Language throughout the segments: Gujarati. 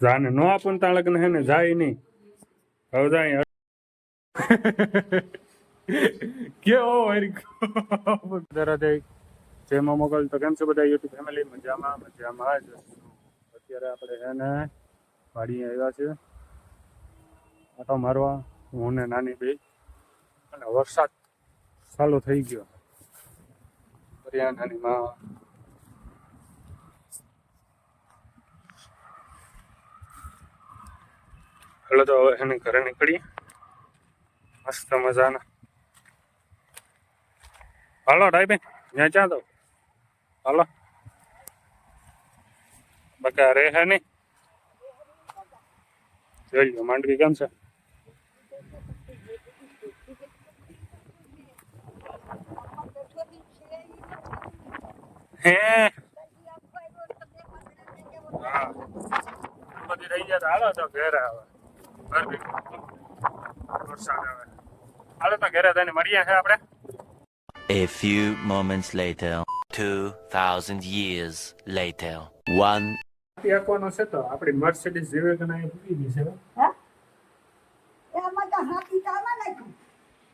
જાને નો આપું ને ત્યાં લગ્ન હે ને જાય નહીં. હવે જાય કેવો જરા દરાદે જેમાં મોગલ તો કેમ છો બધા યુટ્યુબ ફેમિલી મજામાં મજામાં. જ અત્યારે આપણે હે ને વાડીએ આવ્યા છે આટો મારવા, હું ને નાની બે. અને વરસાદ ચાલુ થઈ ગયો. નાની માં હાલો તો હવે એને ઘરે નીકળીએ. મસ્ત મજાના. હાલો બેન ત્યાં ચા દો હાલો. બકા રે હે નહીં જોઈ માંડવી કેમ છે? હે? હા. બધી રહી જાય હાલો તો ઘેરે આવે. ગરમી વરસાદ આવે હાલો તો ઘરે થઈને મળીએ છે આપણે A few moments later, 2,000 years later, one. આપવાનો છે તો આપણી મર્સિડીઝ જેવે કે ના પૂરી ગઈ છે. હા? એમાં તો હાથી કામા નાખ્યું.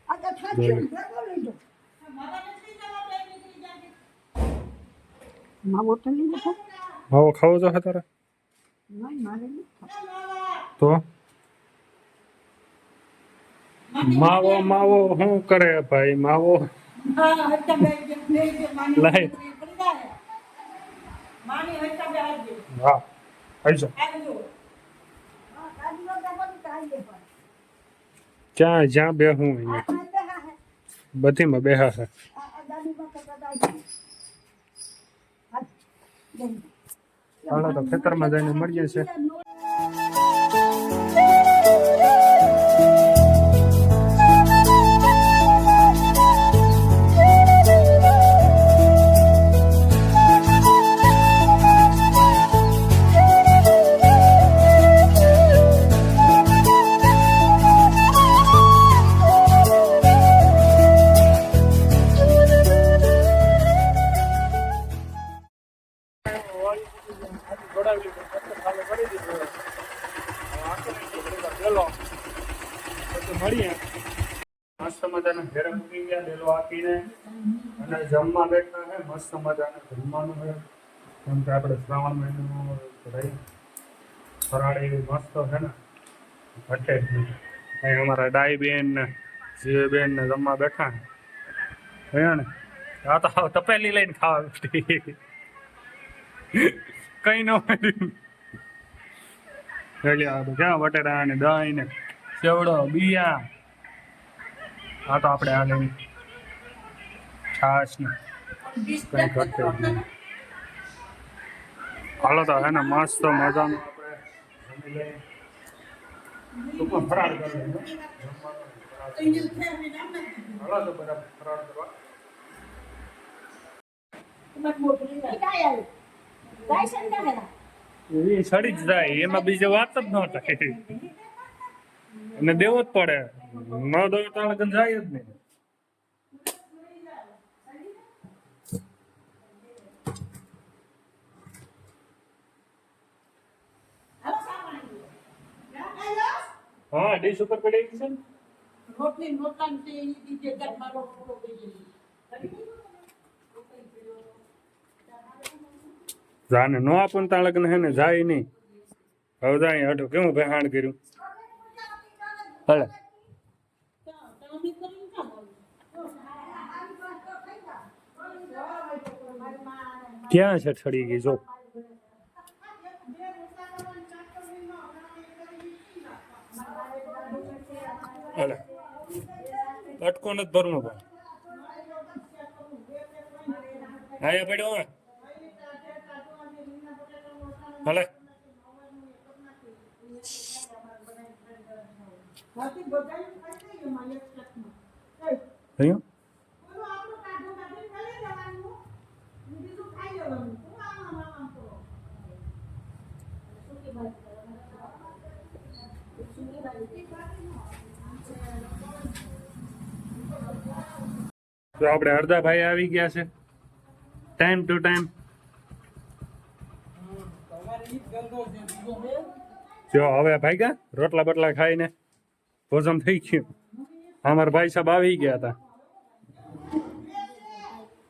આ તો થાકી ભેગો લીધો. માવો તો લીધો માવો ખાવો તો તારે? નહીં મારે તો? માવો માવો શું કરે ભાઈ માવો લાય હા આવજો હા, ગાડીઓ તો બધું કાઢી દે પણ. ક્યાં જ્યાં બેહું અહીંયા આ ખાઈ બેહા હે. બધીમાં બેહા છે આ- આ ગાડીમાં તો બધા આવી જાય. હાલ, જઈ. હાલો તો ખેતરમાં જઈને મળીએ છે અને જમવા બેઠા છે મસ્ત મજાનું જમવાનું છે કેમ કે આપણે શ્રાવણ મહિનો રહી, ફરાળ એવી મસ્ત છે ને. ઘટે અહીં અમારા ડાઈ બેન ને, જીવે બેન ને જમવા બેઠા છે ને? આ તો તપેલી લઈને ખાવા કઈ ન એટલે આ ક્યાં બટેટા ને દહીં ને સેવડો બિયા. આ તો આપણે આ લઈને છાશ ને કઈ ઘટે હાલો તો હે ને, મસ્ત મજાનું ફરાળ કરવા. એ સડી જ જાય, એમાં બીજે વાત જ ન થાય. અને દેવો જ પડે. ન દેવો તો જાય જ નહીં. હા ડીશ ઉપર પડી છે રોટલી નોટલા ને તે ઈ દીજે ઘરમાં રોટલો જાને નો આપું ને ત્યાં હે ને જાય નહીં. હવે જાય હટો કેવું બેહાણ કર્યું? હલે. ક્યાં છે છડી ગઈ? જો. હલે અટકો નથી ભરવું પણ હા પડ્યો હોય. હલે. હાથી બધાય ખાઈ જાય એમાં એક ટકમાં. એ, અહીંયા ઓલું આપણું કાઢું કાઢીને ખાઈ લેવાનું. બીજું ખાઈ લેવાનું. શું આમ આમ આમ આમ કરો? સૂકી ભાજી કરવાની. સૂકી ભાજી. તો આપણે ભાઈ આવી ગયા છે. ટાઈમ ટુ ટાઈમ જો હવે ભાઈ ગયા રોટલા બટલા ખાઈને ભોજન થઈ ગયું. અમારા ભાઈ સાહેબ આવી ગયા હતા.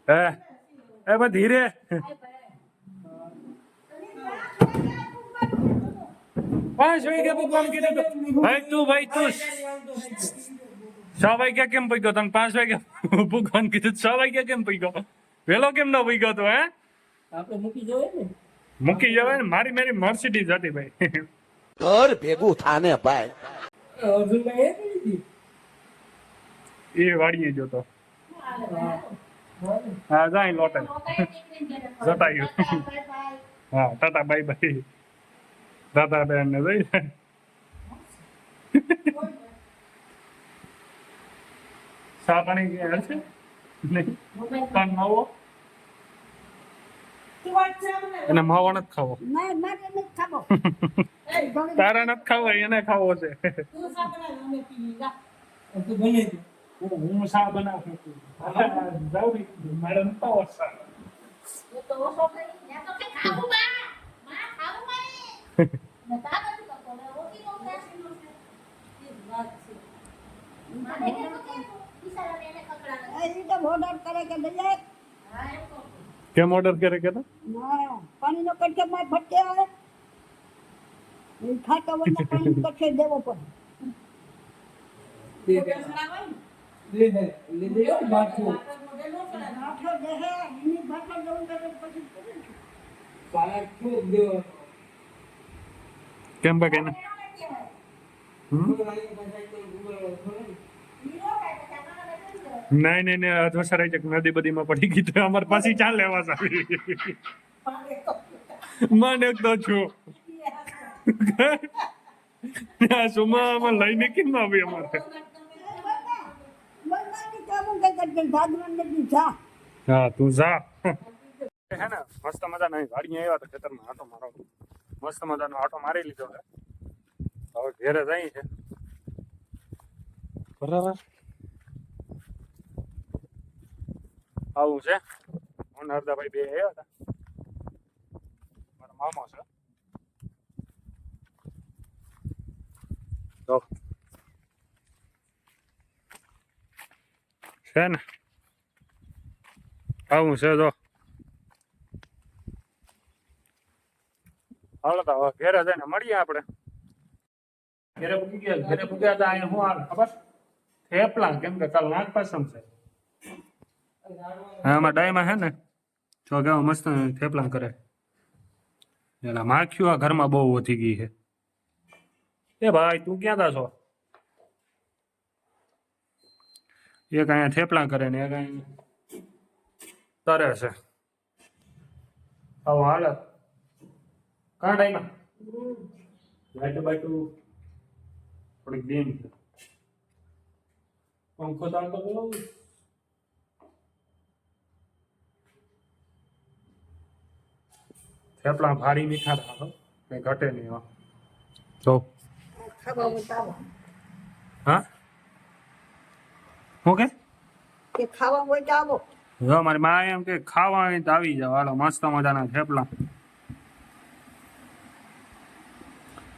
હે, એ બસ ધીરે. પાંચ વાગે ભગવાન કીધું ભાઈ તું ભાઈ તું. છ વાગ્યા કેમ પૈકો તને પાંચ વાગ્યા ભગવાન કીધું છ વાગ્યા કેમ પૈકો વેલો કેમ ન પૈકો તો હે? આપણે મૂકી જવાય ને? મૂકી જવાય ને? મારી મારી મર્સિડીઝ હતી ભાઈ. ઘર ભેગું થાને ભાઈ. અર્જુનભાઈ એ લીધી એ વાડીએ જોતો હા જાય લોટે. જતાયું. હા ટાટા બાય બાય. દાદા બેન ને જઈ ચા પાણી કે હશે નહીં પણ માવો એને માવો નથી ખાવો તારા નથી ખાવો એને ખાવો છે તું સા બનાવ અમે પીવી જા આ તો બને છે. હું શા બનાવું જાઉં મારે નથી શા એ તો ઓછો કરી ત્યાં તો કઈ ખાવું બા માં ખાવું મારે ને તા નથી કરતો ને ઓછી નો ફેસી નો છે એ વાત છે મારે કે તો કે ઈશારા ને એને ખકડા એ રીતે ઓર્ડર કરે કે લઈ જાય હા એમ કહું કેમ ઓર્ડર કરે કે ના પાણીનો કટકે માં ભટકે આવે એ ખાતા વગર પાણી કટકે દેવો પડે દે દે. દે દે. લે દે હો, બાથરૂમ. આઠો દેહે એની ભાષા જવું કરે પછી કરે ને. બાથરૂમ દેવો. કેમ બા કેને ગુગળાની ભાષા તો ગુગળ થોડું. નહીં નહીં નહીં અધવસર આવી છે નદી બદીમાં પડી ગઈ તો અમારે પાસે ચાલ લેવા આવી મને તો છું. લઈને કેમ અમારે? હા, તું જા. હે મસ્ત મજાના વાડીએ આવ્યા તો ખેતરમાં આટો મારો. મસ્ત મજાનો આટો મારી લીધો હવે ઘેરે જઈ છે. બરાબર. આવું છે. હું નર્દાભાઈ બે આવ્યા હતા. મારા મામા છે. તો. છે ને? આવું છે તો. હાલો તો હવે ઘેરે જઈને મળીએ આપણે. ઘેરે પૂગ્યા ગયા ઘેરે પૂગ્યા હતા અહીંયા હું ખબર? થેપલા, કેમ કે કાલ નાગ છે. હા, આમાં ડાયમાં હે ને, જો કેવા મસ્ત થેપલા કરે. એલા માખીઓ આ ઘરમાં બહુ વધી ગઈ છે. એ ભાઈ, તું ક્યાં તા છો? એક અહીંયા થેપલા કરે ને, એક અહીંયા તરે છે. આવો હાલ. કાં ટાઈમ લાઈટ બાઈટું થોડીક ડીમ પંખો ચાલતો બોલો થેપલા ભારી મીઠા થાય કઈ ઘટે નહીં ખાવા હા? હું કે? ખાવા હોય તો આવો. જો મારી મા એમ કે ખાવા હોય તો આવી જાવ હાલો મસ્ત મજાના થેપલા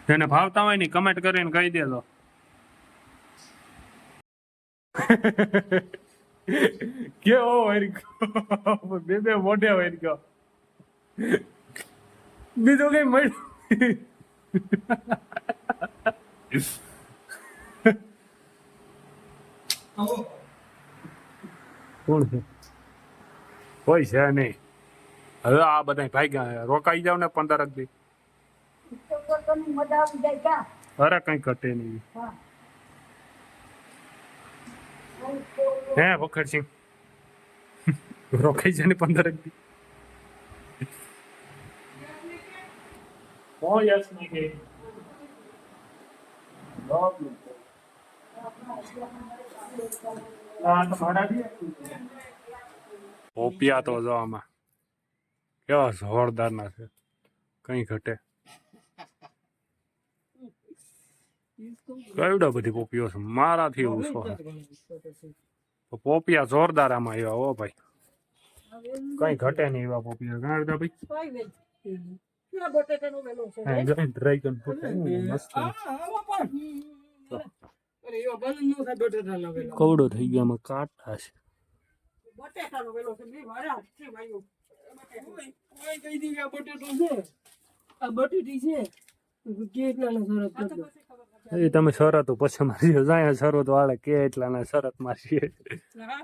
જેને ભાવતા હોય ને કમેન્ટ કરીને કહી દેજો. કેવો હોય બે બે મોઢે વરકો બીજું કઈ મળ્યું? કોણ છે? કોઈ છે નહીં. હવે આ બધા ભાઈ રોકાઈ જાવ ને પંદર જ દી. અરે કઈ ઘટે નહીં. હા વખરસિંહ રોકાઈ જાય ને પંદર દી. ઓ યસ નહીં કે ઓપિયા તો જોવામાં કેવા જોરદાર ના છે. કઈ ઘટે. કઈડા બધી પોપીઓ છે. મારાથી ઓછો તો પોપિયા જોરદાર આમાં એવા ઓ ભાઈ. કઈ ઘટે નહીં એવા પોપિયા ગાંડા ભાઈ? ક્યાં બટેટાનો વેલો છે ડ્રેગન ફ્રૂટ મસ્ત. આ આવા પણ. અરે એવા બને ન થાય બટેટાનો વેલો. કવડો થઈ ગયો આમાં કાંટા છે. બટેટાનો વેલો છે બે મારા હાથ છે ભાઈઓ ઓય, ઓય કહી દીધું આ બટેટો છે. આ બટેટી છે. કેટલાનો સરસ આ તો કરતો. પછી ખબર પડે. એ તમે શરતો પછી મારી જાય શરત વાળે કે એટલાના શરત મારી આ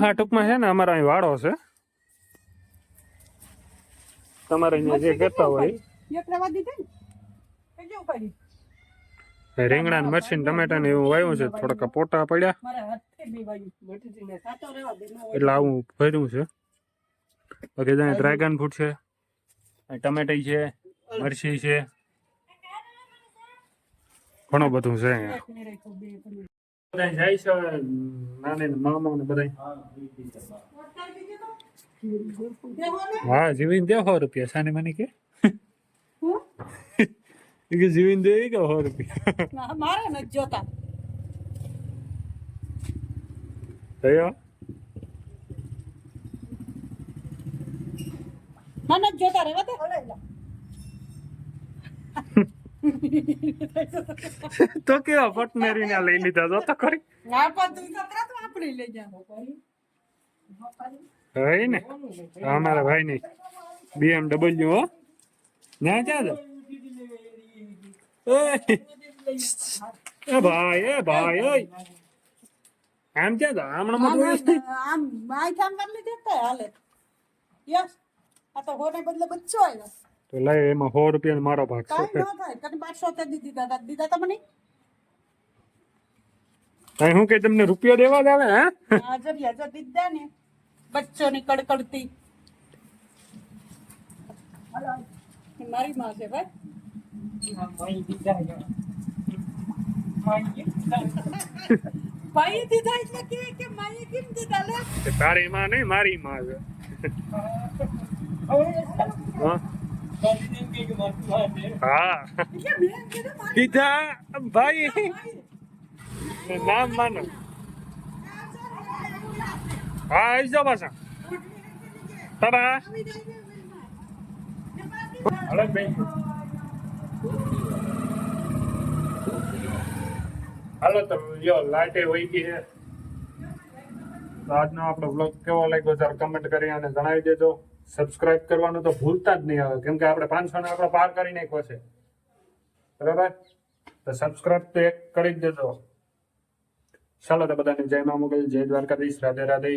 હા ટૂંકમાં છે ને અમારા અહીં વાળો છે. તમારે અહીંયા જે કહેતા હોય. એક રવા દીધી ને? એ કેવું કર્યું રીંગણા મરચી ટમેટા ને એવું વાવ્યું છે થોડાક પોટા પડ્યા. મારા હાથે બી વાગ્યું બટેટીને આ તો રહેવા દે ન હોય. એટલે આવું ભર્યું છે. બાકી ત્યાં ડ્રેગન ફ્રૂટ છે અહીં ટમેટી છે મરચી છે. ઘણું બધું છે અહીંયા. એક ને રાખ્યો, બે પણ. બધા જાય છે નાની ને મામા ને બધા દેવો ને? હા જીવીને દે સો રૂપિયા. સાની મને કે? કે જીવીને દે કે સો રૂપિયા? ના, મારે નથી જોતા. થયો મને જોતા રહેવા દે તો કેવા પટનેરી ને લઈ લીધા? જો તો ખરી. ના પણ તું તો વાપરી લઈ જા હોય ને? અમારા ભાઈ ની બીએમડબલ્યુ હો ના ચાલો એ. ભાઈ એ ભાઈ ઓય. આમ ક્યાં તો હમણાં આમ માય કામ કરી લીધે તો હાલે. યસ. આ તો હોને બદલે બચ્ચો આવ્યો તો લઈ એમાં સો રૂપિયા મારો ભાગ છે છે. ન થાય તને પાંચસો તે દીધી દાદા દીધા તમને અહીં હું કે તમને રૂપિયા દેવા જ આવે હે? હાજર દીધા ને. બચ્ચોની કડકડતી. મારી માં છે ભાઈ. દીધા એટલે કે કે કેમ દીધા લે? તારી માં નહીં મારી માં છે. હા. ભાઈ. નામ માનો. હા, આવી જાઓ પાછા. તારા આવી હલો, તો યો લાઈટે વહી ગઈ છે. આજનો આપણો બ્લોગ કેવો લાગ્યો જરા કમેન્ટ કરી અને જણાવી દેજો. સબસ્ક્રાઇબ કરવાનું તો ભૂલતા જ નહીં આવે કેમ કે આપણે પાંચસો ને આપણો પાર કરી નાખ્યો છે. બરાબર? તો સબસ્ક્રાઇબ તો એક કરી જ દેજો. ચાલો તો બધાને જય મા મોગલ જય દ્વારકાધીશ. રાધે રાધે.